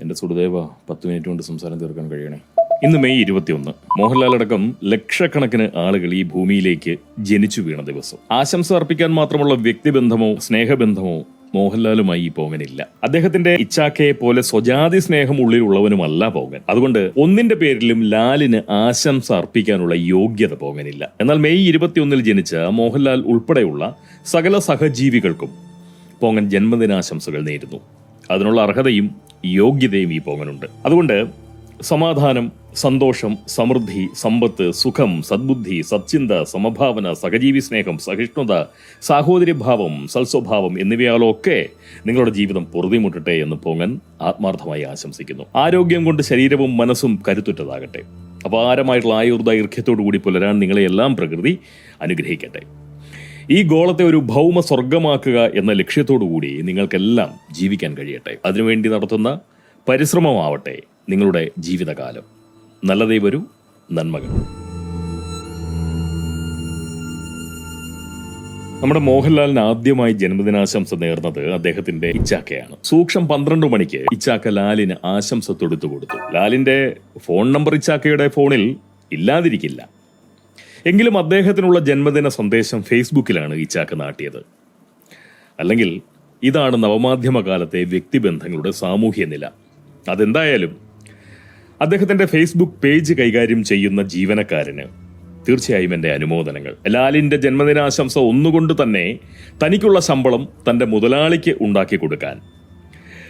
എന്റെ സുഹൃദേവ പത്ത് മിനിറ്റ് കൊണ്ട് സംസാരം തീർക്കാൻ കഴിയണേ. ഇന്ന് മെയ് ഇരുപത്തിയൊന്ന് മോഹൻലാൽ അടക്കം ലക്ഷക്കണക്കിന് ആളുകൾ ഈ ഭൂമിയിലേക്ക് ജനിച്ചു വീണ ദിവസം. ആശംസ അർപ്പിക്കാൻ മാത്രമുള്ള വ്യക്തിബന്ധമോ സ്നേഹബന്ധമോ മോഹൻലാലുമായി ഈ പോകനില്ല. അദ്ദേഹത്തിന്റെ ഇച്ചാക്കയെ പോലെ സ്വജാതി സ്നേഹം ഉള്ളിലുള്ളവനുമല്ല പോകൻ. അതുകൊണ്ട് ഒന്നിന്റെ പേരിലും ലാലിന് ആശംസ അർപ്പിക്കാനുള്ള യോഗ്യത പോകനില്ല. എന്നാൽ മെയ് ഇരുപത്തിയൊന്നിൽ ജനിച്ച മോഹൻലാൽ ഉൾപ്പെടെയുള്ള സകല സഹജീവികൾക്കും പോങ്ങൻ ജന്മദിനാശംസകൾ നേരുന്നു. അതിനുള്ള അർഹതയും യോഗ്യതയും ഈ പോങ്ങനുണ്ട്. അതുകൊണ്ട് സമാധാനം സന്തോഷം സമൃദ്ധി സമ്പത്ത് സുഖം സദ്ബുദ്ധി സച്ചിന്ത സമഭാവന സഹജീവി സ്നേഹം സഹിഷ്ണുത സാഹോദര്യഭാവം സൽസ്വഭാവം എന്നിവയാലൊക്കെ നിങ്ങളുടെ ജീവിതം പൊറുതിമുട്ടട്ടെ എന്ന് പോങ്ങൻ ആത്മാർത്ഥമായി ആശംസിക്കുന്നു. ആരോഗ്യം കൊണ്ട് ശരീരവും മനസ്സും കരുത്തുറ്റതാകട്ടെ. അപാരമായിട്ടുള്ള ആയുർദൈർഘ്യത്തോടു കൂടി പുലരാൻ നിങ്ങളെയെല്ലാം പ്രകൃതി അനുഗ്രഹിക്കട്ടെ. ഈ ഗോളത്തെ ഒരു ഭൗമ സ്വർഗമാക്കുക എന്ന ലക്ഷ്യത്തോടുകൂടി നിങ്ങൾക്കെല്ലാം ജീവിക്കാൻ കഴിയട്ടെ. അതിനുവേണ്ടി നടത്തുന്ന പരിശ്രമമാവട്ടെ നിങ്ങളുടെ ജീവിതകാലം. നല്ലതേ വരൂ നന്മകൾ. നമ്മുടെ മോഹൻലാലിന് ആദ്യമായി ജന്മദിനാശംസ നേർന്നത് അദ്ദേഹത്തിന്റെ ഇച്ചാക്കയാണ്. സൂക്ഷം പന്ത്രണ്ട് മണിക്ക് ഇച്ചാക്ക ലാലിന് ആശംസ തൊടുത്തു കൊടുത്തു. ലാലിന്റെ ഫോൺ നമ്പർ ഇച്ചാക്കയുടെ ഫോണിൽ ഇല്ലാതിരിക്കില്ല. എങ്കിലും അദ്ദേഹത്തിനുള്ള ജന്മദിന സന്ദേശം ഫേസ്ബുക്കിലാണ് ഇച്ചാക്ക നാട്ടിയത്. അല്ലെങ്കിൽ ഇതാണ് നവമാധ്യമ കാലത്തെ വ്യക്തിബന്ധങ്ങളുടെ സാമൂഹ്യ നില. അതെന്തായാലും അദ്ദേഹത്തിന്റെ ഫേസ്ബുക്ക് പേജ് കൈകാര്യം ചെയ്യുന്ന ജീവനക്കാരന് തീർച്ചയായും എന്റെ അനുമോദനങ്ങൾ. ലാലിന്റെ ജന്മദിനാശംസ ഒന്നുകൊണ്ട് തന്നെ തനിക്കുള്ള ശമ്പളം തന്റെ മുതലാളിക്ക് ഉണ്ടാക്കി കൊടുക്കാൻ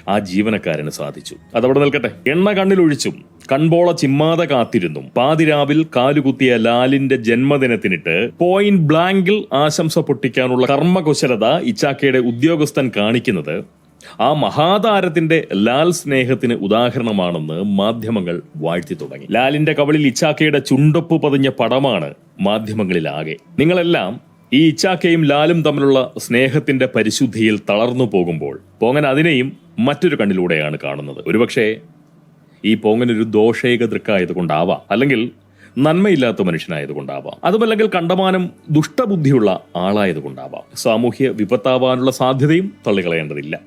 ആ ജീവനക്കാരന് സാധിച്ചു. അതവിടെ നിൽക്കട്ടെ. എണ്ണ കണ്ണിലൊഴിച്ചും കൺപോള ചിമ്മാതെ കാത്തിരുന്നു. പാതിരാവിൽ കാലുകുത്തിയ ലാലിന്റെ ജന്മദിനത്തിനിട്ട് പോയിന്റ് ബ്ലാങ്കിൽ ആശംസ പൊട്ടിക്കാനുള്ള കർമ്മകുശലത ഇച്ചാക്കയുടെ ഉദ്യോഗസ്ഥൻ കാണിക്കുന്നത് ആ മഹാതാരത്തിന്റെ ലാൽ സ്നേഹത്തിന് ഉദാഹരണമാണെന്ന് മാധ്യമങ്ങൾ വാഴ്ത്തി തുടങ്ങി. ലാലിന്റെ കവളിൽ ഇച്ചാക്കയുടെ ചുണ്ടൊപ്പ് പതിഞ്ഞ പടമാണ് മാധ്യമങ്ങളിലാകെ. നിങ്ങളെല്ലാം ഈ ഇച്ചാക്കയും ലാലും തമ്മിലുള്ള സ്നേഹത്തിന്റെ പരിശുദ്ധിയിൽ തളർന്നു പോകുമ്പോൾ പോങ്ങൻ അതിനെയും മറ്റൊരു കണ്ണിലൂടെയാണ് കാണുന്നത്. ഒരുപക്ഷെ ഈ പോങ്ങനൊരു ദോഷേക ദൃക്കായതുകൊണ്ടാവാം അല്ലെങ്കിൽ നന്മയില്ലാത്ത മനുഷ്യനായതുകൊണ്ടാവാം. അതുമല്ലെങ്കിൽ കണ്ടമാനം ദുഷ്ടബുദ്ധിയുള്ള ആളായതുകൊണ്ടാവാം. സാമൂഹ്യ വിപത്താവാനുള്ള സാധ്യതയും തള്ളിക്കളയേണ്ടതില്ല.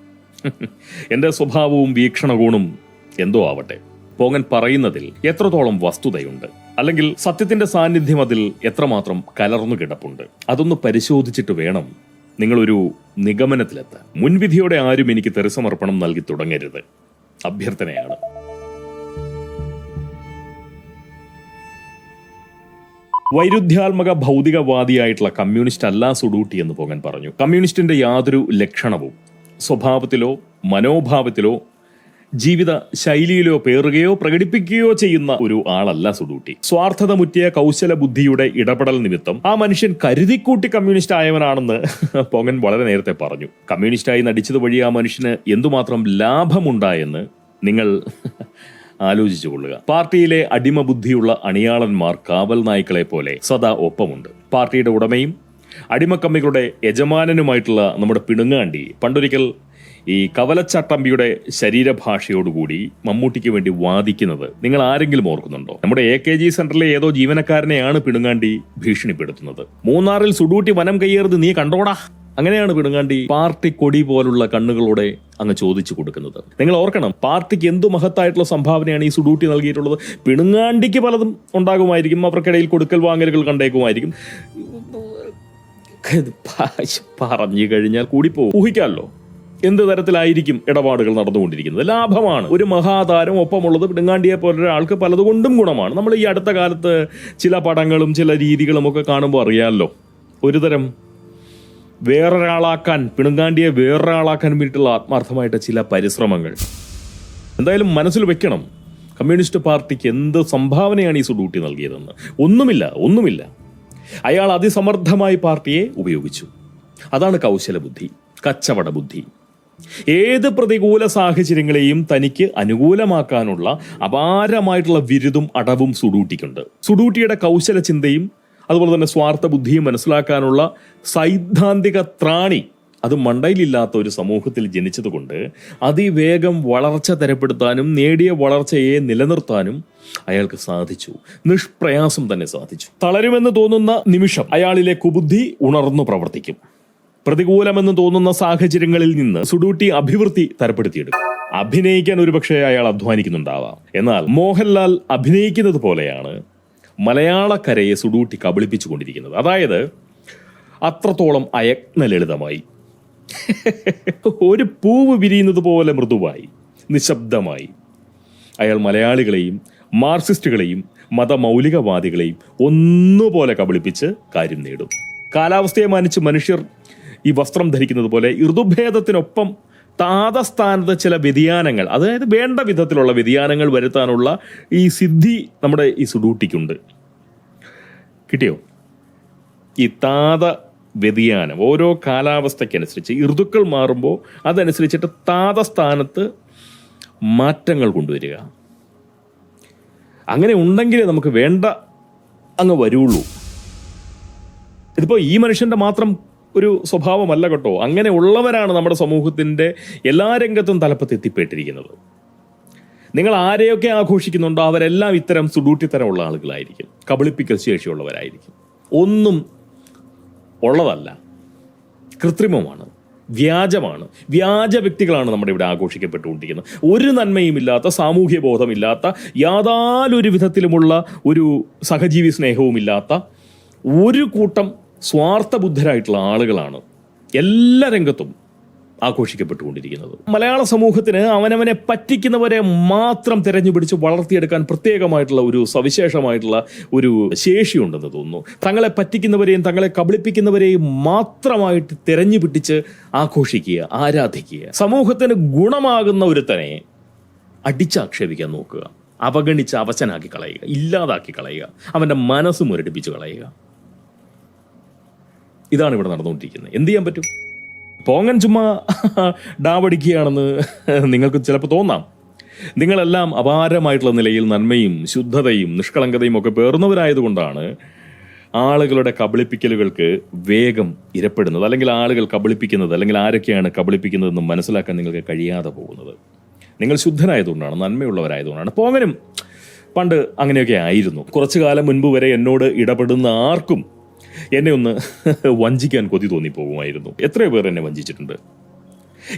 എന്റെ സ്വഭാവവും വീക്ഷണകോണും എന്തോ ആവട്ടെ. പോങ്ങൻ പറയുന്നതിൽ എത്രത്തോളം വസ്തുതയുണ്ട്. അല്ലെങ്കിൽ സത്യത്തിന്റെ സാന്നിധ്യം അതിൽ എത്രമാത്രം കലർന്നു കിടപ്പുണ്ട്. അതൊന്ന് പരിശോധിച്ചിട്ട് വേണം നിങ്ങളൊരു നിഗമനത്തിലെത്താൻ. മുൻവിധിയോടെ ആരും എനിക്ക് തെറിസമർപ്പണം നൽകി തുടങ്ങരുത്. അഭ്യർത്ഥനയാണ്. വൈരുദ്ധ്യാത്മക ഭൗതികവാദിയായിട്ടുള്ള കമ്മ്യൂണിസ്റ്റ് അല്ല സുഡൂട്ടി എന്ന് പോകാൻ പറഞ്ഞു. കമ്മ്യൂണിസ്റ്റിന്റെ യാതൊരു ലക്ഷണവും സ്വഭാവത്തിലോ മനോഭാവത്തിലോ ജീവിത ശൈലിയിലോ പേറുകയോ പ്രകടിപ്പിക്കുകയോ ചെയ്യുന്ന ഒരു ആളല്ല സുഡൂട്ടി. സ്വാർത്ഥത മുറ്റിയ കൗശല ബുദ്ധിയുടെ ഇടപെടൽ നിമിത്തം ആ മനുഷ്യൻ കരുതിക്കൂട്ടി കമ്മ്യൂണിസ്റ്റ് ആയവനാണെന്ന് പൊങ്ങൻ വളരെ നേരത്തെ പറഞ്ഞു. കമ്മ്യൂണിസ്റ്റായി നടിച്ചത് വഴി ആ മനുഷ്യന് എന്തുമാത്രം ലാഭമുണ്ടായെന്ന് നിങ്ങൾ ആലോചിച്ചു കൊള്ളുക. പാർട്ടിയിലെ അടിമബുദ്ധിയുള്ള അണിയാളന്മാർ കാവൽ നായ്ക്കളെ പോലെ സദാ ഒപ്പമുണ്ട്. പാർട്ടിയുടെ ഉടമയും അടിമക്കമ്മികളുടെ യജമാനനുമായിട്ടുള്ള നമ്മുടെ പിണുങ്ങാണ്ടി പണ്ടൊരിക്കൽ ഈ കവലച്ചട്ടമ്പിയുടെ ശരീരഭാഷയോടുകൂടി മമ്മൂട്ടിക്ക് വേണ്ടി വാദിക്കുന്നത് നിങ്ങൾ ആരെങ്കിലും ഓർക്കുന്നുണ്ടോ? നമ്മുടെ എ കെ ജി സെന്ററിലെ ഏതോ ജീവനക്കാരനെയാണ് പിണുങ്ങാണ്ടി ഭീഷണിപ്പെടുത്തുന്നത്. മൂന്നാറിൽ സുഡൂട്ടി വനം കയ്യേറുന്നത് നീ കണ്ടോടാ? അങ്ങനെയാണ് പിടുങ്ങാണ്ടി പാർട്ടി കൊടി പോലുള്ള കണ്ണുകളോടെ അങ്ങ് ചോദിച്ചു കൊടുക്കുന്നത്. നിങ്ങൾ ഓർക്കണം പാർട്ടിക്ക് എന്തു മഹത്തായിട്ടുള്ള സംഭാവനയാണ് ഈ സുഡൂട്ടി നൽകിയിട്ടുള്ളത്? പിണുങ്ങാണ്ടിക്ക് പലതും ഉണ്ടാകുമായിരിക്കും അവർക്കിടയിൽ കൊടുക്കൽ വാങ്ങലുകൾ കണ്ടേക്കുമായിരിക്കും. പറഞ്ഞു കഴിഞ്ഞാൽ കൂടി പോകും ഊഹിക്കാമല്ലോ എന്ത് തരത്തിലായിരിക്കും ഇടപാടുകൾ നടന്നുകൊണ്ടിരിക്കുന്നത്? ലാഭമാണ് ഒരു മഹാതാരം ഒപ്പമുള്ളത് പിടുങ്ങാണ്ടിയെ പോലെ ഒരാൾക്ക് പലതുകൊണ്ടും ഗുണമാണ്. നമ്മൾ ഈ അടുത്ത കാലത്ത് ചില പടങ്ങളും ചില രീതികളും ഒക്കെ കാണുമ്പോൾ അറിയാമല്ലോ ഒരുതരം വേറൊരാളാക്കാൻ പിണുങ്ങാണ്ടിയെ വേറൊരാളാക്കാൻ വേണ്ടിയിട്ടുള്ള ആത്മാർത്ഥമായിട്ട് ചില പരിശ്രമങ്ങൾ. എന്തായാലും മനസ്സിൽ വെക്കണം കമ്മ്യൂണിസ്റ്റ് പാർട്ടിക്ക് എന്ത് സംഭാവനയാണ് ഈ സുഡൂട്ടി നൽകിയതെന്ന്. ഒന്നുമില്ല ഒന്നുമില്ല. അയാൾ അതിസമർത്ഥമായി പാർട്ടിയെ ഉപയോഗിച്ചു. അതാണ് കൗശലബുദ്ധി കച്ചവട ബുദ്ധി ഏത് പ്രതികൂല സാഹചര്യങ്ങളെയും തനിക്ക് അനുകൂലമാക്കാനുള്ള അപാരമായിട്ടുള്ള വിരുദും അടവും സുഡൂട്ടിക്കുണ്ട്. സുഡൂട്ടിയുടെ കൗശല ചിന്തയും അതുപോലെ തന്നെ സ്വാർത്ഥ ബുദ്ധിയും മനസ്സിലാക്കാനുള്ള സൈദ്ധാന്തിക ത്രാണി അത് മണ്ടയിലില്ലാത്ത ഒരു സമൂഹത്തിൽ ജനിച്ചതുകൊണ്ട് അതിവേഗം വളർച്ച തരപ്പെടുത്താനും നേടിയ വളർച്ചയെ നിലനിർത്താനും അയാൾക്ക് സാധിച്ചു. നിഷ്പ്രയാസം തന്നെ സാധിച്ചു. തളരുമെന്ന് തോന്നുന്ന നിമിഷം അയാളിലെ കുബുദ്ധി ഉണർന്നു പ്രവർത്തിക്കും. പ്രതികൂലമെന്ന് തോന്നുന്ന സാഹചര്യങ്ങളിൽ നിന്ന് സുഡൂട്ടി അഭിവൃദ്ധി തരപ്പെടുത്തിയെടുക്കും. അഭിനയിക്കാൻ ഒരുപക്ഷെ അയാൾ അധ്വാനിക്കുന്നുണ്ടാവാം. എന്നാൽ മോഹൻലാൽ അഭിനയിക്കുന്നത് പോലെയാണ് മലയാളക്കരയെ സുഡൂട്ടി കബളിപ്പിച്ചുകൊണ്ടിരിക്കുന്നത്. അതായത് അത്രത്തോളം അയജ്ഞ ലളിതമായി ഒരു പൂവ് വിരിയുന്നത് പോലെ മൃദുവായി നിശബ്ദമായി. അയാൾ മലയാളികളെയും മാർക്സിസ്റ്റുകളെയും മതമൗലികവാദികളെയും ഒന്നുപോലെ കബളിപ്പിച്ച് കാര്യം നേടും. കാലാവസ്ഥയെ മാനിച്ച് മനുഷ്യർ ഈ വസ്ത്രം ധരിക്കുന്നത് പോലെ ഋതുഭേദത്തിനൊപ്പം താതസ്ഥാനത്ത് ചില വ്യതിയാനങ്ങൾ അതായത് വേണ്ട വിധത്തിലുള്ള വ്യതിയാനങ്ങൾ വരുത്താനുള്ള ഈ സിദ്ധി നമ്മുടെ ഈ സുഡൂട്ടിക്കുണ്ട്. കിട്ടിയോ? ഈ താത വ്യതിയാനം ഓരോ കാലാവസ്ഥയ്ക്കനുസരിച്ച് ഋതുക്കൾ മാറുമ്പോൾ അതനുസരിച്ചിട്ട് താതസ്ഥാനത്ത് മാറ്റങ്ങൾ കൊണ്ടുവരിക. അങ്ങനെ ഉണ്ടെങ്കിലേ നമുക്ക് വേണ്ട അങ്ങ് വരുള്ളൂ. ഇതിപ്പോൾ ഈ മനുഷ്യന്റെ മാത്രം ഒരു സ്വഭാവമല്ല കേട്ടോ. അങ്ങനെ ഉള്ളവരാണ് നമ്മുടെ സമൂഹത്തിന്റെ എല്ലാ രംഗത്തും തലപ്പത്ത് എത്തിപ്പെട്ടിരിക്കുന്നത്. നിങ്ങൾ ആരെയൊക്കെ ആഘോഷിക്കുന്നുണ്ടോ അവരെല്ലാം ഇത്തരം സുഡൂട്ടിത്തരമുള്ള ആളുകളായിരിക്കും. കബളിപ്പിക്കൽ ശേഷിയുള്ളവരായിരിക്കും. ഒന്നും ഉള്ളതല്ല. കൃത്രിമമാണ്. വ്യാജമാണ്. വ്യാജ വ്യക്തികളാണ് നമ്മുടെ ഇവിടെ ആഘോഷിക്കപ്പെട്ടുകൊണ്ടിരിക്കുന്നത്. ഒരു നന്മയുമില്ലാത്ത സാമൂഹ്യ ബോധമില്ലാത്ത യാതൊരു വിധത്തിലുമുള്ള ഒരു സഹജീവി സ്നേഹവുമില്ലാത്ത ഒരു കൂട്ടം സ്വാർത്ഥബുദ്ധരായിട്ടുള്ള ആളുകളാണ് എല്ലാ രംഗത്തും ആഘോഷിക്കപ്പെട്ടുകൊണ്ടിരിക്കുന്നത്. മലയാള സമൂഹത്തിന് അവനവനെ പറ്റിക്കുന്നവരെ മാത്രം തിരഞ്ഞുപിടിച്ച് വളർത്തിയെടുക്കാൻ പ്രത്യേകമായിട്ടുള്ള ഒരു സവിശേഷമായിട്ടുള്ള ഒരു ശേഷിയുണ്ടെന്ന് തോന്നുന്നു. തങ്ങളെ പറ്റിക്കുന്നവരെയും തങ്ങളെ കബളിപ്പിക്കുന്നവരെയും മാത്രമായിട്ട് തിരഞ്ഞു പിടിച്ച് ആഘോഷിക്കുക ആരാധിക്കുക. സമൂഹത്തിന് ഗുണമാകുന്ന ഒരുത്തനെ അടിച്ചാക്ഷേപിക്കാൻ നോക്കുക അവഗണിച്ച് അവശനാക്കി കളയുക ഇല്ലാതാക്കി കളയുക അവന്റെ മനസ്സ് മുരടിപ്പിച്ച് കളയുക. ഇതാണ് ഇവിടെ നടന്നുകൊണ്ടിരിക്കുന്നത്. എന്ത് ചെയ്യാൻ പറ്റും? പോങ്ങൻ ചുമ്മാ ഡാവടിക്കുകയാണെന്ന് നിങ്ങൾക്ക് ചിലപ്പോൾ തോന്നാം. നിങ്ങളെല്ലാം അപാരമായിട്ടുള്ള നിലയിൽ നന്മയും ശുദ്ധതയും നിഷ്കളങ്കതയും ഒക്കെ പേർന്നവരായതുകൊണ്ടാണ് ആളുകളുടെ കബളിപ്പിക്കലുകൾക്ക് വേഗം ഇരപ്പെടുന്നത്. അല്ലെങ്കിൽ ആളുകൾ കബളിപ്പിക്കുന്നത് അല്ലെങ്കിൽ ആരൊക്കെയാണ് കബളിപ്പിക്കുന്നതെന്ന് മനസ്സിലാക്കാൻ നിങ്ങൾക്ക് കഴിയാതെ പോകുന്നത്. നിങ്ങൾ ശുദ്ധനായതുകൊണ്ടാണ് നന്മയുള്ളവരായതുകൊണ്ടാണ്. പോങ്ങനും പണ്ട് അങ്ങനെയൊക്കെ ആയിരുന്നു. കുറച്ചു കാലം മുൻപ് വരെ എന്നോട് ഇടപെടുന്ന ആർക്കും എന്നെ ഒന്ന് വഞ്ചിക്കാൻ കൊതി തോന്നിപ്പോകുമായിരുന്നു. എത്രയോ പേർ എന്നെ വഞ്ചിച്ചിട്ടുണ്ട്.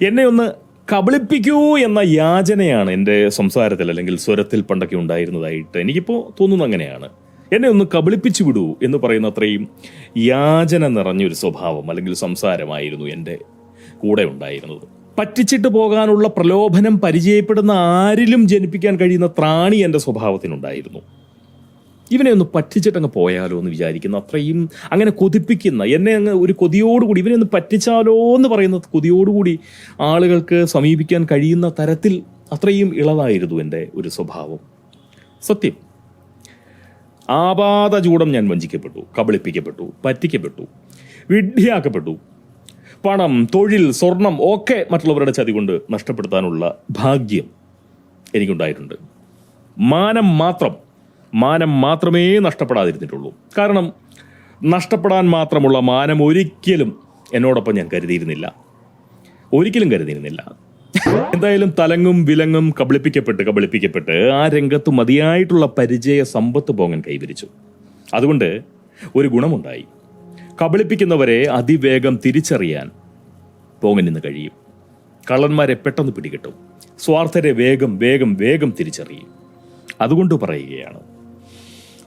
എന്നെ ഒന്ന് കബളിപ്പിക്കൂ എന്ന യാചനയാണ് എന്റെ സംസാരത്തിൽ അല്ലെങ്കിൽ സ്വരത്തിൽ പണ്ടൊക്കെ ഉണ്ടായിരുന്നതായിട്ട് എനിക്കിപ്പോൾ തോന്നുന്നു അങ്ങനെയാണ്. എന്നെ ഒന്ന് കബളിപ്പിച്ചു വിടൂ എന്ന് പറയുന്ന അത്രയും യാചന നിറഞ്ഞൊരു സ്വഭാവം അല്ലെങ്കിൽ സംസാരമായിരുന്നു എന്റെ കൂടെ ഉണ്ടായിരുന്നത്. പറ്റിച്ചിട്ട് പോകാനുള്ള പ്രലോഭനം പരിചയപ്പെടുന്ന ആരിലും ജനിപ്പിക്കാൻ കഴിയുന്ന ത്രാണി എന്റെ സ്വഭാവത്തിനുണ്ടായിരുന്നു. ഇവനെ ഒന്ന് പറ്റിച്ചിട്ടങ്ങ് പോയാലോ എന്ന് വിചാരിക്കുന്ന. അത്രയും അങ്ങനെ കൊതിപ്പിക്കുന്ന എന്നെ അങ്ങ് ഒരു കൊതിയോടുകൂടി ഇവനെ ഒന്ന് പറ്റിച്ചാലോ എന്ന് പറയുന്ന കൊതിയോടുകൂടി ആളുകൾക്ക് സമീപിക്കാൻ കഴിയുന്ന തരത്തിൽ അത്രയും ഇളവായിരുന്നു എന്റെ ഒരു സ്വഭാവം. സത്യം. ആപാത ചൂടം ഞാൻ വഞ്ചിക്കപ്പെട്ടു കബളിപ്പിക്കപ്പെട്ടു പറ്റിക്കപ്പെട്ടു വിഡ്ഢിയാക്കപ്പെട്ടു. പണം തൊഴിൽ സ്വർണം ഒക്കെ മറ്റുള്ളവരുടെ ചതി കൊണ്ട് നഷ്ടപ്പെടുത്താനുള്ള ഭാഗ്യം എനിക്കുണ്ടായിട്ടുണ്ട്. മാനം മാത്രം മാനം മാത്രമേ നഷ്ടപ്പെടാതിരുന്നിട്ടുള്ളൂ. കാരണം നഷ്ടപ്പെടാൻ മാത്രമുള്ള മാനം ഒരിക്കലും എന്നോടൊപ്പം ഞാൻ കരുതിയിരുന്നില്ല. ഒരിക്കലും കരുതിയിരുന്നില്ല. എന്തായാലും തലങ്ങും വിലങ്ങും കബളിപ്പിക്കപ്പെട്ട് കബളിപ്പിക്കപ്പെട്ട് ആ രംഗത്ത് മതിയായിട്ടുള്ള പരിചയ സമ്പത്ത് പോങ്ങൻ കൈവരിച്ചു. അതുകൊണ്ട് ഒരു ഗുണമുണ്ടായി. കബളിപ്പിക്കുന്നവരെ അതിവേഗം തിരിച്ചറിയാൻ പോങ്ങൻ ഇന്ന് കഴിയും. കള്ളന്മാരെ പെട്ടെന്ന് പിടികിട്ടും. സ്വാർത്ഥരെ വേഗം വേഗം വേഗം തിരിച്ചറിയും. അതുകൊണ്ട് പറയുകയാണ്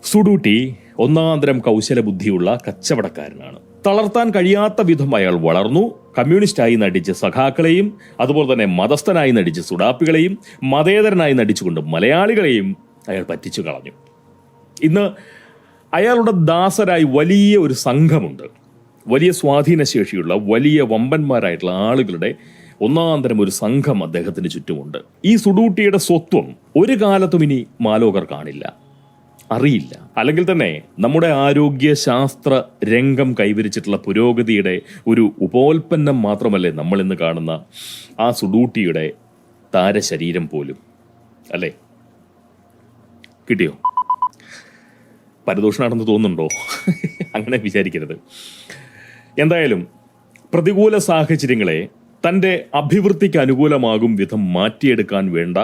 സുഡൂട്ടി ഒന്നാന്തരം കൗശലബുദ്ധിയുള്ള കച്ചവടക്കാരനാണ്. തളർത്താൻ കഴിയാത്ത വിധം അയാൾ വളർന്നു കമ്മ്യൂണിസ്റ്റായി നടിച്ച സഖാക്കളെയും അതുപോലെ തന്നെ മതസ്ഥനായി നടിച്ച സുഡാപ്പികളെയും മതേതരനായി നടിച്ചുകൊണ്ട് മലയാളികളെയും അയാൾ പറ്റിച്ചു കളഞ്ഞു. ഇന്ന് അയാളുടെ ദാസരായി വലിയ ഒരു സംഘമുണ്ട്. വലിയ സ്വാധീനശേഷിയുള്ള വലിയ വമ്പന്മാരായിട്ടുള്ള ആളുകളുടെ ഒന്നാന്തരം ഒരു സംഘം അദ്ദേഹത്തിന് ചുറ്റുമുണ്ട്. ഈ സുഡൂട്ടിയുടെ സ്വത്വം ഒരു കാലത്തും ഇനി മാലോകർ കാണില്ല. അറിയില്ല. അല്ലെങ്കിൽ തന്നെ നമ്മുടെ ആരോഗ്യ ശാസ്ത്ര രംഗം കൈവരിച്ചിട്ടുള്ള പുരോഗതിയുടെ ഒരു ഉപോൽപ്പന്നം മാത്രമല്ലേ നമ്മൾ ഇന്ന് കാണുന്ന ആ സുഡൂട്ടിയുടെ താരശരീരം പോലും. അല്ലേ? കിട്ടിയോ? പരദോഷണാണെന്ന് തോന്നുന്നുണ്ടോ? അങ്ങനെ വിചാരിക്കരുത്. എന്തായാലും പ്രതികൂല സാഹചര്യങ്ങളെ തന്റെ അഭിവൃദ്ധിക്ക് അനുകൂലമാകും വിധം മാറ്റിയെടുക്കാൻ വേണ്ട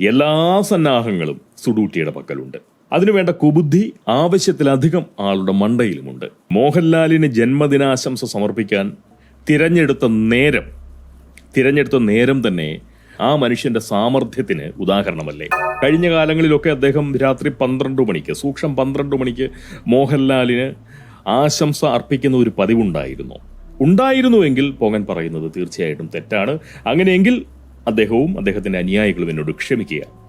എല്ലാ സന്നാഹങ്ങളും സുഡൂട്ടിയുടെ പക്കലുണ്ട്. അതിനുവേണ്ട കുബുദ്ധി ആവശ്യത്തിലധികം ആളുടെ മണ്ടയിലുമുണ്ട്. മോഹൻലാലിന് ജന്മദിനാശംസ സമർപ്പിക്കാൻ തിരഞ്ഞെടുത്ത നേരം തിരഞ്ഞെടുത്ത നേരം തന്നെ ആ മനുഷ്യന്റെ സാമർഥ്യത്തിന് ഉദാഹരണമല്ലേ? കഴിഞ്ഞ കാലങ്ങളിലൊക്കെ അദ്ദേഹം രാത്രി പന്ത്രണ്ട് മണിക്ക് സൂക്ഷം പന്ത്രണ്ട് മണിക്ക് മോഹൻലാലിന് ആശംസ അർപ്പിക്കുന്ന ഒരു പതിവുണ്ടായിരുന്നു. ഉണ്ടായിരുന്നുവെങ്കിൽ പോകൻ പറയുന്നത് തീർച്ചയായിട്ടും തെറ്റാണ്. അങ്ങനെയെങ്കിൽ അദ്ദേഹവും അദ്ദേഹത്തിന്റെ അനുയായികളും എന്നോട് ക്ഷമിക്കുക.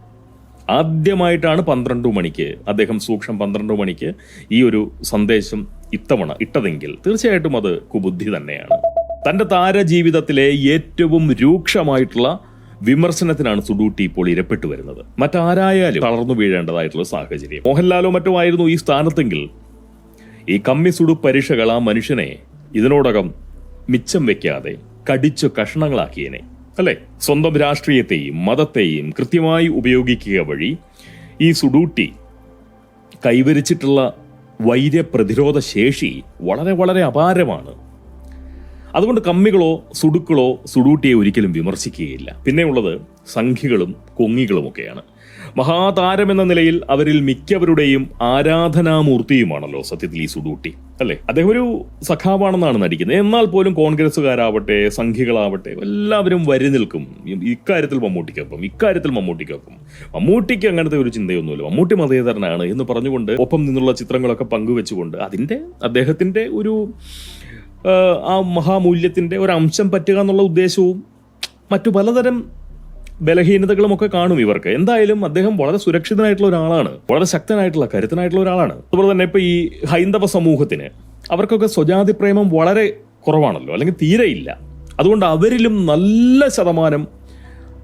ആദ്യമായിട്ടാണ് പന്ത്രണ്ട് മണിക്ക് അദ്ദേഹം സൂക്ഷം പന്ത്രണ്ട് മണിക്ക് ഈ ഒരു സന്ദേശം ഇത്തവണ ഇട്ടതെങ്കിൽ തീർച്ചയായിട്ടും അത് കുബുദ്ധി തന്നെയാണ്. തന്റെ താരജീവിതത്തിലെ ഏറ്റവും രൂക്ഷമായിട്ടുള്ള വിമർശനത്തിനാണ് സുഡൂട്ടി ഇപ്പോൾ ഇരപ്പെട്ടു വരുന്നത്. മറ്റാരായാലും തളർന്നു വീഴേണ്ടതായിട്ടുള്ള സാഹചര്യം. മോഹൻലാലോ മറ്റുമായിരുന്നു ഈ സ്ഥാനത്തെങ്കിൽ ഈ കമ്മി സുഡു പരീക്ഷകൾ ആ മനുഷ്യനെ ഇതിനോടകം മിച്ചം വെക്കാതെ കടിച്ചു കഷണങ്ങളാക്കിയനെ. അല്ലെ? സ്വന്തം രാഷ്ട്രീയത്തെയും മതത്തെയും കൃത്യമായി ഉപയോഗിക്കുക വഴി ഈ സുഡൂട്ടി കൈവരിച്ചിട്ടുള്ള വൈര്യപ്രതിരോധ ശേഷി വളരെ വളരെ അപാരമാണ്. അതുകൊണ്ട് കമ്മികളോ സുടുക്കളോ സുഡൂട്ടിയെ ഒരിക്കലും വിമർശിക്കുകയില്ല. പിന്നെയുള്ളത് സംഖ്യകളും കൊങ്ങികളുമൊക്കെയാണ്. മഹാതാരം എന്ന നിലയിൽ അവരിൽ മിക്കവരുടെയും ആരാധനാമൂർത്തിയുമാണല്ലോ സത്യത്തിൽ ഈ സുഡൂട്ടി അല്ലെ? അദ്ദേഹം ഒരു സഖാവാണെന്നാണ് നടിക്കുന്നത്. എന്നാൽ പോലും കോൺഗ്രസ്സുകാരാവട്ടെ സംഘികളാവട്ടെ എല്ലാവരും വരി നിൽക്കും. ഇക്കാര്യത്തിൽ മമ്മൂട്ടിക്കൊപ്പം ഇക്കാര്യത്തിൽ മമ്മൂട്ടിക്കൊപ്പം മമ്മൂട്ടിക്ക് അങ്ങനത്തെ ഒരു ചിന്തയൊന്നുമില്ല. മമ്മൂട്ടി മതേതരനാണ് എന്ന് പറഞ്ഞുകൊണ്ട് ഒപ്പം നിന്നുള്ള ചിത്രങ്ങളൊക്കെ പങ്കുവെച്ചുകൊണ്ട് അതിന്റെ അദ്ദേഹത്തിന്റെ ഒരു ആ മഹാമൂല്യത്തിന്റെ ഒരു അംശം പറ്റുക എന്നുള്ള ഉദ്ദേശവും മറ്റു പലതരം ബലഹീനതകളും ഒക്കെ കാണും ഇവർക്ക്. എന്തായാലും അദ്ദേഹം വളരെ സുരക്ഷിതനായിട്ടുള്ള ഒരാളാണ്. വളരെ ശക്തനായിട്ടുള്ള കരുത്തനായിട്ടുള്ള ഒരാളാണ്. അതുപോലെ തന്നെ ഇപ്പൊ ഈ ഹൈന്ദവ സമൂഹത്തിന് അവർക്കൊക്കെ സ്വജാതി പ്രേമം വളരെ കുറവാണല്ലോ അല്ലെങ്കിൽ തീരെയില്ല. അതുകൊണ്ട് അവരിലും നല്ല ശതമാനം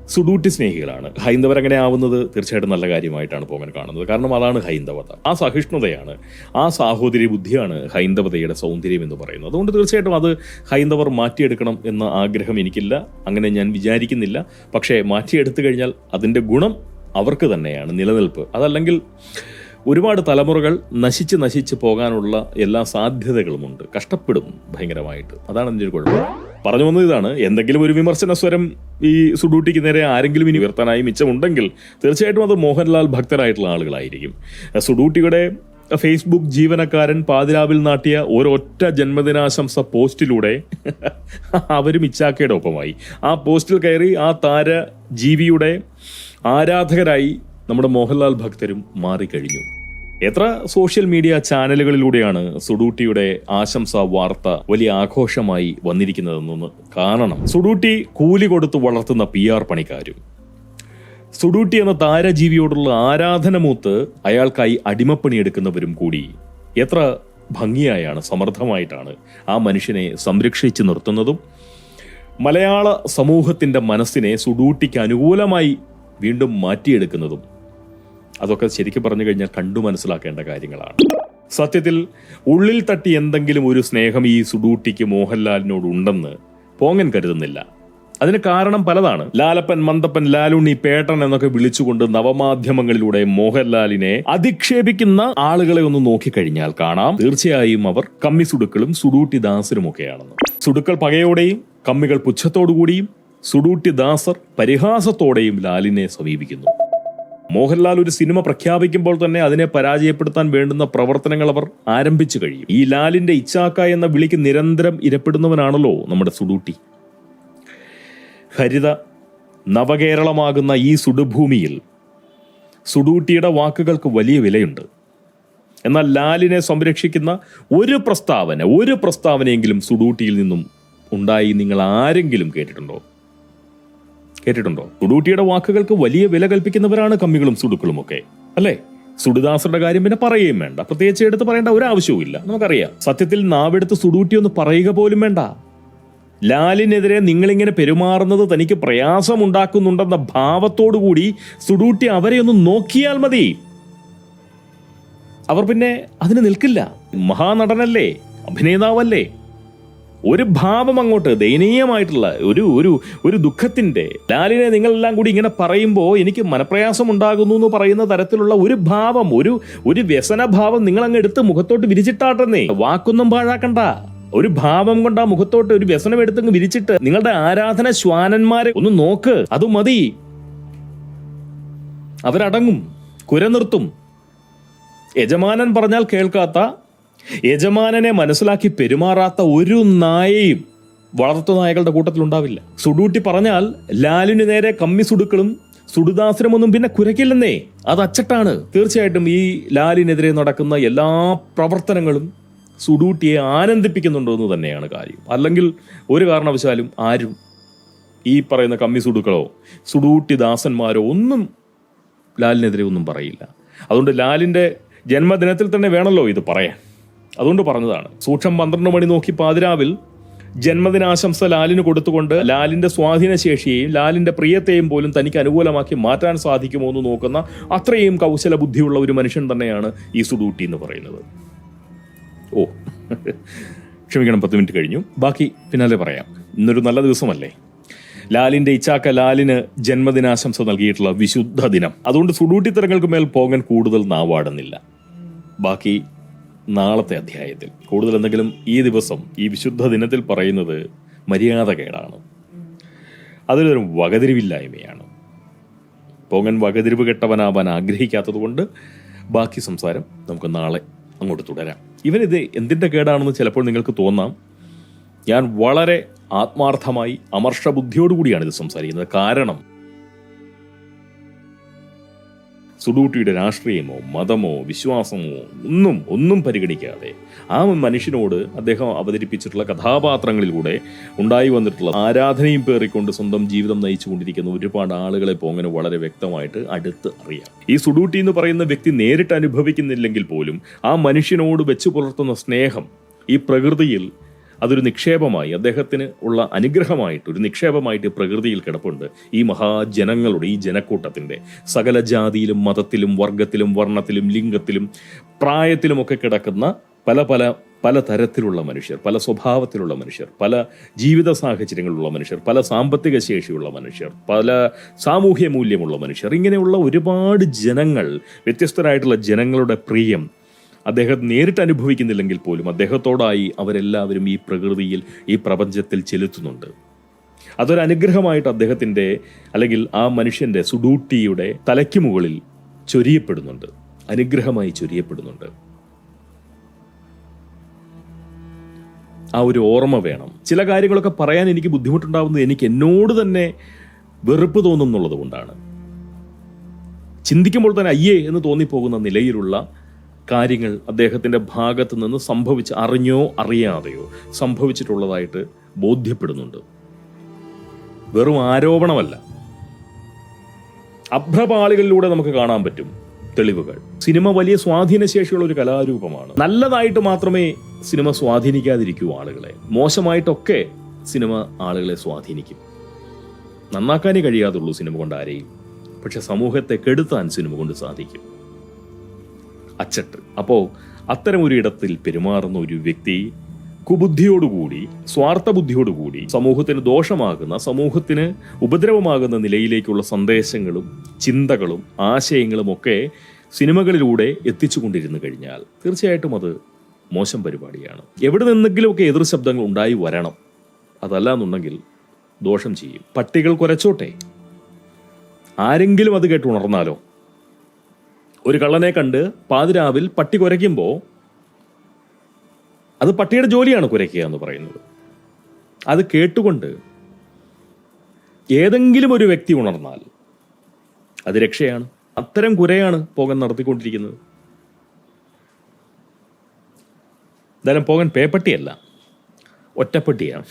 സുഡൂട്ടി സ്നേഹികളാണ്. ഹൈന്ദവർ അങ്ങനെ ആവുന്നത്? തീർച്ചയായിട്ടും നല്ല കാര്യമായിട്ടാണ് പോകൻ കാണുന്നത്. കാരണം അതാണ് ഹൈന്ദവത. ആ സഹിഷ്ണുതയാണ്. ആ സാഹോദര്യ ബുദ്ധിയാണ് ഹൈന്ദവതയുടെ സൗന്ദര്യം എന്ന് പറയുന്നത്. അതുകൊണ്ട് തീർച്ചയായിട്ടും അത് ഹൈന്ദവർ മാറ്റിയെടുക്കണം എന്ന ആഗ്രഹം എനിക്കില്ല. അങ്ങനെ ഞാൻ വിചാരിക്കുന്നില്ല. പക്ഷേ മാറ്റിയെടുത്തു കഴിഞ്ഞാൽ അതിന്റെ ഗുണം അവർക്ക് തന്നെയാണ് നിലനിൽപ്പ്. അതല്ലെങ്കിൽ ഒരുപാട് തലമുറകൾ നശിച്ച് നശിച്ച് പോകാനുള്ള എല്ലാ സാധ്യതകളുമുണ്ട്. കഷ്ടപ്പെടും ഭയങ്കരമായിട്ട്. അതാണ് എന്റെ ഒരു കുഴപ്പം. പറഞ്ഞു വന്നത് ഇതാണ്. എന്തെങ്കിലും ഒരു വിമർശന സ്വരം ഈ സുഡൂട്ടിക്ക് നേരെ ആരെങ്കിലും ഇനി ഉയർത്താനായി മിച്ചമുണ്ടെങ്കിൽ തീർച്ചയായിട്ടും അത് മോഹൻലാൽ ഭക്തരായിട്ടുള്ള ആളുകളായിരിക്കും. സുഡൂട്ടിയുടെ ഫേസ്ബുക്ക് ജീവനക്കാരൻ പാതിരാവിൽ നാട്ടിയ ഒരൊറ്റ ജന്മദിനാശംസ പോസ്റ്റിലൂടെ അവരും ഇച്ചാക്കയുടെ ഒപ്പമായി. ആ പോസ്റ്റിൽ കയറി ആ താര ജീവിയുടെ ആരാധകരായി നമ്മുടെ മോഹൻലാൽ ഭക്തരും മാറിക്കഴിഞ്ഞു. എത്ര സോഷ്യൽ മീഡിയ ചാനലുകളിലൂടെയാണ് സുഡൂട്ടിയുടെ ആശംസ വാർത്ത വലിയ ആഘോഷമായി വന്നിരിക്കുന്നതെന്നൊന്ന് കാണണം. സുഡൂട്ടി കൂലി കൊടുത്ത് വളർത്തുന്ന പി ആർ പണിക്കാരും. സുഡൂട്ടി എന്ന താരജീവിയോടുള്ള ആരാധനമൂത്ത് അയാൾക്കായി അടിമപ്പണിയെടുക്കുന്നവരും കൂടി എത്ര ഭംഗിയായാണ് സമർത്ഥമായിട്ടാണ് ആ മനുഷ്യനെ സംരക്ഷിച്ചു നിർത്തുന്നതും. മലയാള സമൂഹത്തിന്റെ മനസ്സിനെ സുഡൂട്ടിക്ക് അനുകൂലമായി വീണ്ടും മാറ്റിയെടുക്കുന്നതും അതൊക്കെ ശരിക്കും പറഞ്ഞു കഴിഞ്ഞാൽ കണ്ടു മനസ്സിലാക്കേണ്ട കാര്യങ്ങളാണ്. സത്യത്തിൽ ഉള്ളിൽ തട്ടി എന്തെങ്കിലും ഒരു സ്നേഹം ഈ സുഡൂട്ടിക്ക് മോഹൻലാലിനോട് ഉണ്ടെന്ന് പോങ്ങൻ കരുതുന്നില്ല. അതിന് കാരണം പലതാണ്. ലാലപ്പൻ മന്ദപ്പൻ ലാലുണ്ണി പേട്ടൻ എന്നൊക്കെ വിളിച്ചുകൊണ്ട് നവമാധ്യമങ്ങളിലൂടെ മോഹൻലാലിനെ അധിക്ഷേപിക്കുന്ന ആളുകളെ ഒന്ന് നോക്കിക്കഴിഞ്ഞാൽ കാണാം. തീർച്ചയായും അവർ കമ്മി സുടുക്കളും സുഡൂട്ടി ദാസരുമൊക്കെയാണെന്ന് സുടുക്കൾ പകയോടെയും കമ്മികൾ പുച്ഛത്തോടുകൂടിയും സുഡൂട്ടി ദാസർ പരിഹാസത്തോടെയും ലാലിനെ സമീപിക്കുന്നു. മോഹൻലാൽ ഒരു സിനിമ പ്രഖ്യാപിക്കുമ്പോൾ തന്നെ അതിനെ പരാജയപ്പെടുത്താൻ വേണ്ടുന്ന പ്രവർത്തനങ്ങൾ അവർ ആരംഭിച്ചു കഴിയും. ഈ ലാലിന്റെ ഇച്ചാക്ക എന്ന വിളിക്ക് നിരന്തരം ഇരപ്പെടുന്നവനാണല്ലോ നമ്മുടെ സുഡൂട്ടി. ഹരിത നവകേരളമാകുന്ന ഈ സുടുഭൂമിയിൽ സുഡൂട്ടിയുടെ വാക്കുകൾക്ക് വലിയ വിലയുണ്ട്. എന്നാൽ ലാലിനെ സംരക്ഷിക്കുന്ന ഒരു പ്രസ്താവന ഒരു പ്രസ്താവനയെങ്കിലും സുഡൂട്ടിയിൽ നിന്നും ഉണ്ടായി നിങ്ങൾ ആരെങ്കിലും കേട്ടിട്ടുണ്ടോ? കേട്ടിട്ടുണ്ടോ? സുഡൂട്ടിയുടെ വാക്കുകൾക്ക് വലിയ വില കൽപ്പിക്കുന്നവരാണ് കമ്മികളും സുടുക്കളും ഒക്കെ അല്ലേ? സുഡിദാസറുടെ കാര്യം പിന്നെ പറയുകയും വേണ്ട. പ്രത്യേകിച്ച് എടുത്ത് പറയേണ്ട ഒരു ആവശ്യവും ഇല്ല. നമുക്കറിയാം. സത്യത്തിൽ നാവെടുത്ത് സുഡൂട്ടി ഒന്ന് പറയുക പോലും വേണ്ട. ലാലിനെതിരെ നിങ്ങളിങ്ങനെ പെരുമാറുന്നത് തനിക്ക് പ്രയാസമുണ്ടാക്കുന്നുണ്ടെന്ന ഭാവത്തോടുകൂടി സുഡൂട്ടി അവരെ ഒന്ന് നോക്കിയാൽ മതി. അവർ പിന്നെ അതിന് നിൽക്കില്ല. മഹാനടനല്ലേ? അഭിനേതാവല്ലേ? ഒരു ഭാവം അങ്ങോട്ട് ദയനീയമായിട്ടുള്ള ഒരു ഒരു ഒരു ദുഃഖത്തിന്റെ ലാലിനെ നിങ്ങളെല്ലാം കൂടി ഇങ്ങനെ പറയുമ്പോൾ എനിക്ക് മനപ്രയാസം ഉണ്ടാകുന്നു എന്ന് പറയുന്ന തരത്തിലുള്ള ഒരു ഭാവം ഒരു ഒരു വ്യസനഭാവം നിങ്ങൾ അങ്ങ് എടുത്ത് മുഖത്തോട്ട് വിരിച്ചിട്ടാട്ടെന്നേ. വാക്കൊന്നും പാഴാക്കണ്ട. ഒരു ഭാവം കൊണ്ട് ആ മുഖത്തോട്ട് ഒരു വ്യസനം എടുത്തങ്ങ് വിരിച്ചിട്ട് നിങ്ങളുടെ ആരാധന ശ്വാനന്മാരെ ഒന്ന് നോക്ക് അത് മതി. അവരടങ്ങും കുര നിർത്തും യജമാനൻ പറഞ്ഞാൽ കേൾക്കാത്ത യജമാനനെ മനസ്സിലാക്കി പെരുമാറാത്ത ഒരു നായയും വളർത്തു നായകളുടെ കൂട്ടത്തിലുണ്ടാവില്ല സുഡൂട്ടി പറഞ്ഞാൽ ലാലിനു നേരെ കമ്മി സുടുക്കളും സുടുദാസനമൊന്നും പിന്നെ കുരയ്ക്കില്ലെന്നേ. അത് അച്ചട്ടാണ്. തീർച്ചയായിട്ടും ഈ ലാലിനെതിരെ നടക്കുന്ന എല്ലാ പ്രവർത്തനങ്ങളും സുഡൂട്ടിയെ ആനന്ദിപ്പിക്കുന്നുണ്ടോ എന്ന് തന്നെയാണ് കാര്യം. അല്ലെങ്കിൽ ഒരു കാരണവശാലും ആരും ഈ പറയുന്ന കമ്മി സുടുക്കളോ സുഡൂട്ടി ദാസന്മാരോ ഒന്നും ലാലിനെതിരെ ഒന്നും പറയില്ല. അതുകൊണ്ട് ലാലിന്റെ ജന്മദിനത്തിൽ തന്നെ വേണമല്ലോ ഇത് പറയാൻ. അതുകൊണ്ട് പറഞ്ഞതാണ്. സൂക്ഷം പന്ത്രണ്ട് മണി നോക്കി പാതിരാവിൽ ജന്മദിനാശംസ ലാലിന് കൊടുത്തുകൊണ്ട് ലാലിന്റെ സ്വാധീനശേഷിയെയും ലാലിന്റെ പ്രിയത്തെയും പോലും തനിക്ക് അനുകൂലമാക്കി മാറ്റാൻ സാധിക്കുമോ എന്ന് നോക്കുന്ന അത്രയും കൗശല ബുദ്ധിയുള്ള ഒരു മനുഷ്യൻ തന്നെയാണ് ഈ സുഡൂട്ടി എന്ന് പറയുന്നത്. ഓ ക്ഷമിക്കണം പത്ത് മിനിറ്റ് കഴിഞ്ഞു. ബാക്കി പിന്നാലെ പറയാം. ഇന്നൊരു നല്ല ദിവസമല്ലേ? ലാലിന്റെ ഇച്ചാക്ക ലാലിന് ജന്മദിനാശംസ നൽകിയിട്ടുള്ള വിശുദ്ധ ദിനം. അതുകൊണ്ട് സുഡൂട്ടി തരങ്ങൾക്ക് മേൽ പോകാൻ കൂടുതൽ നാവാടുന്നില്ല. ബാക്കി നാളത്തെ അധ്യായത്തിൽ. കൂടുതൽ എന്തെങ്കിലും ഈ ദിവസം ഈ വിശുദ്ധ ദിനത്തിൽ പറയുന്നത് മര്യാദകേടാണ് അതിലൊരു വകതിരിവില്ലായ്മയാണ്. പോങ്ങൻ വകതിരിവ് കെട്ടവനാവാൻ ആഗ്രഹിക്കാത്തതുകൊണ്ട് ബാക്കി സംസാരം നമുക്ക് നാളെ അങ്ങോട്ട് തുടരാം. ഇവനിത് എന്തിന്റെ കേടാണെന്ന് ചിലപ്പോൾ നിങ്ങൾക്ക് തോന്നാം. ഞാൻ വളരെ ആത്മാർത്ഥമായി അമർഷബുദ്ധിയോടുകൂടിയാണ് ഇത് സംസാരിക്കുന്നത്. കാരണം സുഡൂട്ടിയുടെ രാഷ്ട്രീയമോ മതമോ വിശ്വാസമോ ഒന്നും ഒന്നും പരിഗണിക്കാതെ ആ മനുഷ്യനോട് അദ്ദേഹം അവതരിപ്പിച്ചിട്ടുള്ള കഥാപാത്രങ്ങളിലൂടെ ഉണ്ടായി വന്നിട്ടുള്ള ആരാധനയും പേറിക്കൊണ്ട് സ്വന്തം ജീവിതം നയിച്ചുകൊണ്ടിരിക്കുന്ന ഒരുപാട് ആളുകളെ പോങ്ങനെ വളരെ വ്യക്തമായിട്ട് അടുത്ത് അറിയാം. ഈ സുഡൂട്ടി എന്ന് പറയുന്ന വ്യക്തി നേരിട്ട് അനുഭവിക്കുന്നില്ലെങ്കിൽ പോലും ആ മനുഷ്യനോട് വെച്ചു പുലർത്തുന്ന സ്നേഹം ഈ പ്രകൃതിയിൽ അതൊരു നിക്ഷേപമായി അദ്ദേഹത്തിന് ഉള്ള അനുഗ്രഹമായിട്ട് ഒരു നിക്ഷേപമായിട്ട് പ്രകൃതിയിൽ കിടപ്പുണ്ട്. ഈ മഹാജനങ്ങളുടെ ഈ ജനക്കൂട്ടത്തിന്റെ സകല ജാതിയിലും മതത്തിലും വർഗത്തിലും വർണത്തിലും ലിംഗത്തിലും പ്രായത്തിലുമൊക്കെ കിടക്കുന്ന പല പല പല തരത്തിലുള്ള മനുഷ്യർ പല സ്വഭാവത്തിലുള്ള മനുഷ്യർ പല ജീവിത സാഹചര്യങ്ങളിലുള്ള മനുഷ്യർ പല സാമ്പത്തിക ശേഷിയുള്ള മനുഷ്യർ പല സാമൂഹ്യ മൂല്യമുള്ള മനുഷ്യർ ഇങ്ങനെയുള്ള ഒരുപാട് ജനങ്ങൾ വ്യത്യസ്തരായിട്ടുള്ള ജനങ്ങളുടെ പ്രിയം അദ്ദേഹം നേരിട്ട് അനുഭവിക്കുന്നില്ലെങ്കിൽ പോലും അദ്ദേഹത്തോടായി അവരെല്ലാവരും ഈ പ്രകൃതിയിൽ ഈ പ്രപഞ്ചത്തിൽ ചെലുത്തുന്നുണ്ട്. അതൊരു അനുഗ്രഹമായിട്ട് അദ്ദേഹത്തിന്റെ അല്ലെങ്കിൽ ആ മനുഷ്യന്റെ സുഡൂട്ടിയുടെ തലയ്ക്ക് മുകളിൽ ചൊരിയപ്പെടുന്നുണ്ട്. അനുഗ്രഹമായി ചൊരിയപ്പെടുന്നുണ്ട്. ആ ഒരു ഓർമ്മ വേണം. ചില കാര്യങ്ങളൊക്കെ പറയാൻ എനിക്ക് ബുദ്ധിമുട്ടുണ്ടാവുന്നത് എനിക്ക് എന്നോട് തന്നെ വെറുപ്പ് തോന്നുന്നുള്ളത് കൊണ്ടാണ്. ചിന്തിക്കുമ്പോൾ തന്നെ അയ്യേ എന്ന് തോന്നിപ്പോകുന്ന നിലയിലുള്ള കാര്യങ്ങൾ അദ്ദേഹത്തിന്റെ ഭാഗത്ത് നിന്ന് സംഭവിച്ച് അറിഞ്ഞോ അറിയാതെയോ സംഭവിച്ചിട്ടുള്ളതായിട്ട് ബോധ്യപ്പെടുന്നുണ്ട്. വെറും ആരോപണമല്ല. അഭ്രപാളികളിലൂടെ നമുക്ക് കാണാൻ പറ്റും തെളിവുകൾ. സിനിമ വലിയ സ്വാധീനശേഷിയുള്ള ഒരു കലാരൂപമാണ്. നല്ലതായിട്ട് മാത്രമേ സിനിമ സ്വാധീനിക്കാതിരിക്കൂ ആളുകളെ. മോശമായിട്ടൊക്കെ സിനിമ ആളുകളെ സ്വാധീനിക്കും. നന്നാക്കാനേ കഴിയാതുള്ളൂ സിനിമ കൊണ്ട് ആരെയും. പക്ഷെ സമൂഹത്തെ കെടുത്താൻ സിനിമ കൊണ്ട് സാധിക്കും. അച്ചട്ട്. അപ്പോൾ അത്തരം ഒരു ഇടത്തിൽ പെരുമാറുന്ന ഒരു വ്യക്തി കുബുദ്ധിയോടുകൂടി സ്വാർത്ഥ ബുദ്ധിയോടുകൂടി സമൂഹത്തിന് ദോഷമാകുന്ന സമൂഹത്തിന് ഉപദ്രവമാകുന്ന നിലയിലേക്കുള്ള സന്ദേശങ്ങളും ചിന്തകളും ആശയങ്ങളും ഒക്കെ സിനിമകളിലൂടെ എത്തിച്ചുകൊണ്ടിരുന്നു കഴിഞ്ഞാൽ തീർച്ചയായിട്ടും അത് മോശം പരിപാടിയാണ്. എവിടെ നിന്നെങ്കിലുമൊക്കെ എതിർ ശബ്ദങ്ങൾ ഉണ്ടായി വരണം. അതല്ല എന്നുണ്ടെങ്കിൽ ദോഷം ചെയ്യും. പട്ടികൾ കുരച്ചോട്ടെ ആരെങ്കിലും അത് കേട്ട് ഉണർന്നാലോ ഒരു കള്ളനെ കണ്ട് പാതിരാവിൽ പട്ടി കുരയ്ക്കുമ്പോൾ അത് പട്ടിയുടെ ജോലിയാണ് കുരയ്ക്കുക എന്ന് പറയുന്നത്. അത് കേട്ടുകൊണ്ട് ഏതെങ്കിലും ഒരു വ്യക്തി ഉണർന്നാൽ അത് രക്ഷയാണ്. അത്തരം കുരയാണ് പോകൻ നടത്തിക്കൊണ്ടിരിക്കുന്നത്. എന്തായാലും പോകൻ പേപ്പട്ടിയല്ല ഒറ്റപ്പെട്ടിയാണ്.